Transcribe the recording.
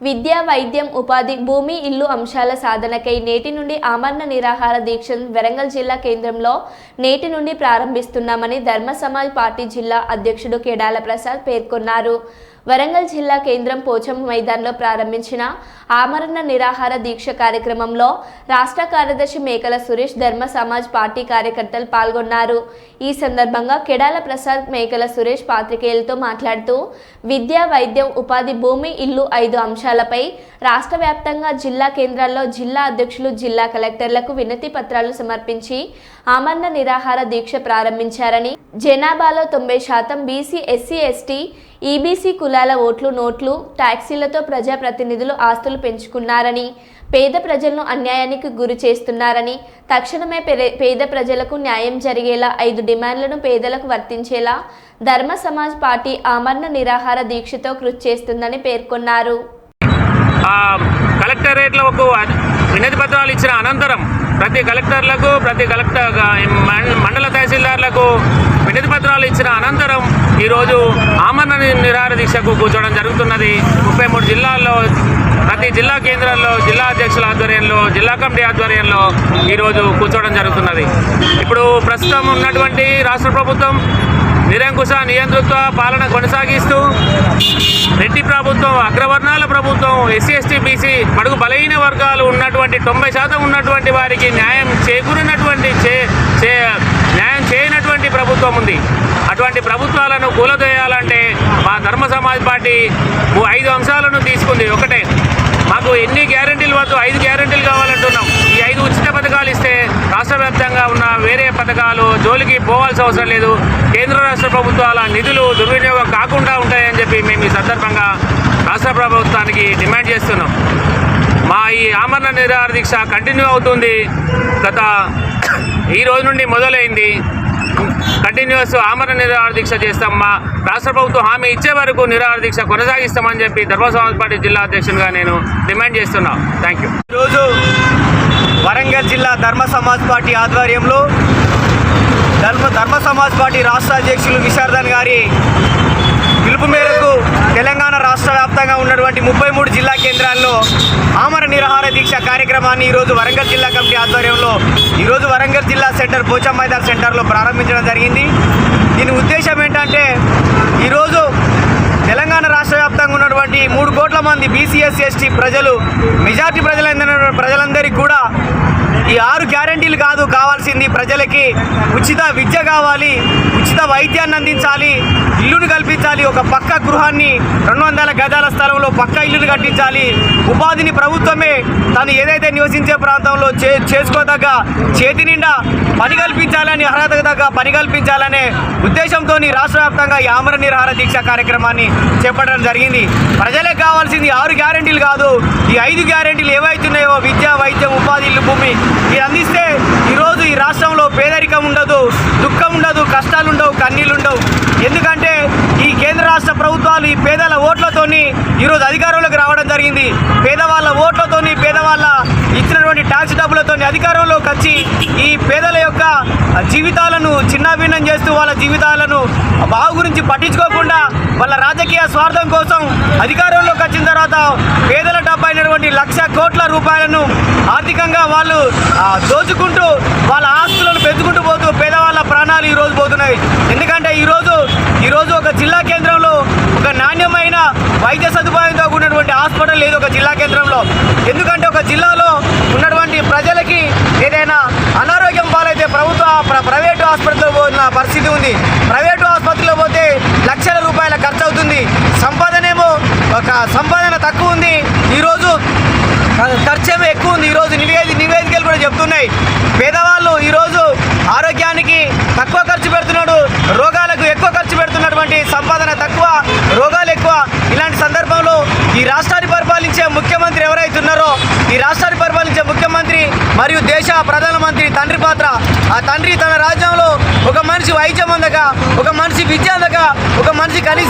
విద్య వైద్యం ఉపాధి భూమి ఇల్లు అంశాల సాధనకై నేటి నుండి ఆమరణ నిరాహార దీక్షను వరంగల్ జిల్లా కేంద్రంలో నేటి నుండి ప్రారంభిస్తున్నామని ధర్మ సమాజ్ పార్టీ జిల్లా అధ్యక్షుడు కేడాల ప్రసాద్ పేర్కొన్నారు. వరంగల్ జిల్లా కేంద్రం పోచమ్మ మైదాన్లో ప్రారంభించిన ఆమరణ నిరాహార దీక్ష కార్యక్రమంలో రాష్ట్ర కార్యదర్శి మేకల సురేష్ ధర్మ సమాజ్ పార్టీ కార్యకర్తలు పాల్గొన్నారు. ఈ సందర్భంగా కెడాల ప్రసాద్ మేకల సురేష్ పాత్రికేయులతో మాట్లాడుతూ విద్య వైద్యం ఉపాధి భూమి ఇల్లు ఐదు అంశాలపై రాష్ట్ర వ్యాప్తంగా జిల్లా కేంద్రాల్లో జిల్లా అధ్యక్షులు జిల్లా కలెక్టర్లకు వినతి పత్రాలు సమర్పించి ఆమరణ నిరాహార దీక్ష ప్రారంభించారని జనాభాలో తొంభై శాతం బీసీ ఎస్సీ ఎస్టీ ఈబీసీ కులాల ఓట్లు నోట్లు ట్యాక్సీలతో ప్రజాప్రతినిధులు ఆస్తులు పెంచుకున్నారని పేద ప్రజలను అన్యాయానికి గురి చేస్తున్నారని తక్షణమే పేద ప్రజలకు న్యాయం జరిగేలా ఐదు డిమాండ్లను పేదలకు వర్తించేలా ధర్మ సమాజ్ పార్టీ ఆమరణ నిరాహార దీక్షతో కృషి చేస్తుందని పేర్కొన్నారు. కలెక్టరేట్లకు వినతి పత్రాలు ఇచ్చిన అనంతరం ప్రతి కలెక్టర్లకు ప్రతి కలెక్టర్ మండల తహసీల్దార్లకు వినతి పత్రాలు ఇచ్చిన అనంతరం ఈరోజు ఆమరణ నిరాహార దీక్షకు కూర్చోవడం జరుగుతున్నది. ముప్పై మూడు జిల్లాల్లో ప్రతి జిల్లా కేంద్రాల్లో జిల్లా అధ్యక్షుల ఆధ్వర్యంలో జిల్లా కమిటీ ఆధ్వర్యంలో ఈరోజు కూర్చోవడం జరుగుతున్నది. ఇప్పుడు ప్రస్తుతం ఉన్నటువంటి రాష్ట్ర ప్రభుత్వం నిరంకుశ నియంతృత్వ పాలన కొనసాగిస్తూ ప్రభుత్వం అగ్రవర్ణాల ప్రభుత్వం ఎస్సీ ఎస్టీ బీసీ బడుగు బలహీన వర్గాలు ఉన్నటువంటి తొంభై శాతం ఉన్నటువంటి వారికి న్యాయం చేకూరినటువంటి చే చే న్యాయం చేయనటువంటి ప్రభుత్వం ఉంది. అటువంటి ప్రభుత్వాలను కూలదోయాలంటే మా ధర్మ సమాజ్ పార్టీ ఐదు అంశాలను తీసుకుంది. ఒకటే మాకు ఎన్ని గ్యారంటీలు వద్దు ఐదు గ్యారంటీలు కావాలంటే ఈ ఐదు ఉచిత పథకాలు ఇస్తే రాష్ట్ర వ్యాప్తంగా ఉన్న వేరే పథకాలు జోలికి పోవాల్సిన అవసరం లేదు. కేంద్ర రాష్ట్ర ప్రభుత్వాల నిధులు దుర్వినియోగం కాకుండా ఉంటాయని చెప్పి మేము ఈ సందర్భంగా రాష్ట్ర ప్రభుత్వానికి డిమాండ్ చేస్తున్నాం. మా ఈ ఆమరణ నిరాహార దీక్ష కంటిన్యూ అవుతుంది. గత ఈ రోజు నుండి మొదలైంది. కంటిన్యూస్ ఆమరణ నిరాహార దీక్ష చేస్తాం. మా రాష్ట్ర ప్రభుత్వం హామీ ఇచ్చే వరకు నిరాహార దీక్ష కొనసాగిస్తామని చెప్పి ధర్మ పార్టీ జిల్లా అధ్యక్షునిగా నేను డిమాండ్ చేస్తున్నాను థ్యాంక్ యూ ఈరోజు వరంగల్ జిల్లా ధర్మ సమాజ్ పార్టీ ఆధ్వర్యంలో ధర్మ ధర్మ సమాజ్ పార్టీ రాష్ట్ర అధ్యక్షులు విశార్దన్ గారి పిలుపు మేరకు తెలంగాణ రాష్ట్ర వ్యాప్తంగా ఉన్నటువంటి ముప్పై మూడు జిల్లా కేంద్రాల్లో ఆమర నిరాహార దీక్ష కార్యక్రమాన్ని ఈరోజు వరంగల్ జిల్లా కమిటీ ఆధ్వర్యంలో ఈరోజు వరంగల్ జిల్లా సెంటర్ పోచమ్మైదార్ మైదాన్ సెంటర్లో ప్రారంభించడం జరిగింది. దీని ఉద్దేశం ఏంటంటే ఈరోజు తెలంగాణ రాష్ట్ర వ్యాప్తంగా ఉన్నటువంటి మూడు కోట్ల మంది బీసీఎస్ ఎస్టీ ప్రజలు మెజార్టీ ప్రజలందరూ ప్రజలందరికీ కూడా ఈ ఆరు గ్యారంటీలు కాదు కావాల్సింది ప్రజలకి ఉచిత విద్య కావాలి ఉచిత వైద్యాన్ని అందించాలి ఇల్లును కల్పించాలి. ఒక పక్క గృహాన్ని రెండు వందల గజాల స్థలంలో పక్క ఇల్లును కట్టించాలి. ఉపాధిని ప్రభుత్వమే తను ఏదైతే నివసించే ప్రాంతంలో చే చేసుకోదగ్గ చేతి నిండా పని కల్పించాలని అర్హత తగ్గ పని కల్పించాలనే ఉద్దేశంతో రాష్ట్ర వ్యాప్తంగా ఈ ఆమర నిరాహార దీక్ష కార్యక్రమాన్ని చేపట్టడం జరిగింది. ప్రజలకు కావాల్సింది ఆరు గ్యారెంటీలు కాదు ఈ ఐదు గ్యారెంటీలు ఏవైతున్నాయో విద్య వైద్యం ఉపాధి ఇల్లు భూమి ఇది అందిస్తే ఈరోజు ఈ రాష్ట్రంలో పేదరికం ఉండదు దుఃఖం ఉండదు కష్టాలు ఉండవు కన్నీళ్ళు ఉండవు ఎందుకంటే ఈ కేంద్ర రాష్ట్ర ప్రభుత్వాలు ఈ పేదల ఓట్లతోని ఈరోజు అధికారంలోకి రావడం జరిగింది. పేదవాళ్ళ ఓట్లతోని పేదవాళ్ళ ఇచ్చినటువంటి ట్యాక్స్ డబ్బులతోని అధికారంలోకి వచ్చి ఈ పేదల యొక్క జీవితాలను చిన్నాభిన్నం చేస్తూ వాళ్ళ జీవితాలను బాగు గురించి పట్టించుకోకుండా వాళ్ళ రాజకీయ స్వార్థం కోసం అధికారంలోకి వచ్చిన తర్వాత పేదల డబ్బు అయినటువంటి లక్ష కోట్ల రూపాయలను ఆర్థికంగా వాళ్ళు దోచుకుంటూ వాళ్ళ ఆస్తులను పెంచుకుంటూ పోతూ పేదవాళ్ళ ప్రాణాలు ఈరోజు పోతున్నాయి. ఎందుకంటే ఈరోజు ఈరోజు ఒక జిల్లా కేంద్రం ఒక నాణ్యమైన వైద్య సదుపాయంతో కూడినటువంటి హాస్పిటల్ లేదు ఒక జిల్లా కేంద్రంలో. ఎందుకంటే ఒక జిల్లాలో ఉన్నటువంటి ప్రజలకి ఏదైనా అనారోగ్యం పాలైతే ప్రభుత్వ ప్ర- ప్రైవేటు ఆసుపత్రిలో పోయిన పరిస్థితి ఉంది. ప్రైవేటు ఆసుపత్రిలో పోతే లక్షల రూపాయల ఖర్చు అవుతుంది సంపాదనేమో ఒక సంపాదన తక్కువ ఉంది. మరియు దేశ ప్రధానమంత్రి తండ్రి పాత్ర. ఆ తండ్రి తన రాజ్యంలో ఒక మనిషి వైద్యం అందక ఒక మనిషి విద్య అందక ఒక మనిషి కనీసం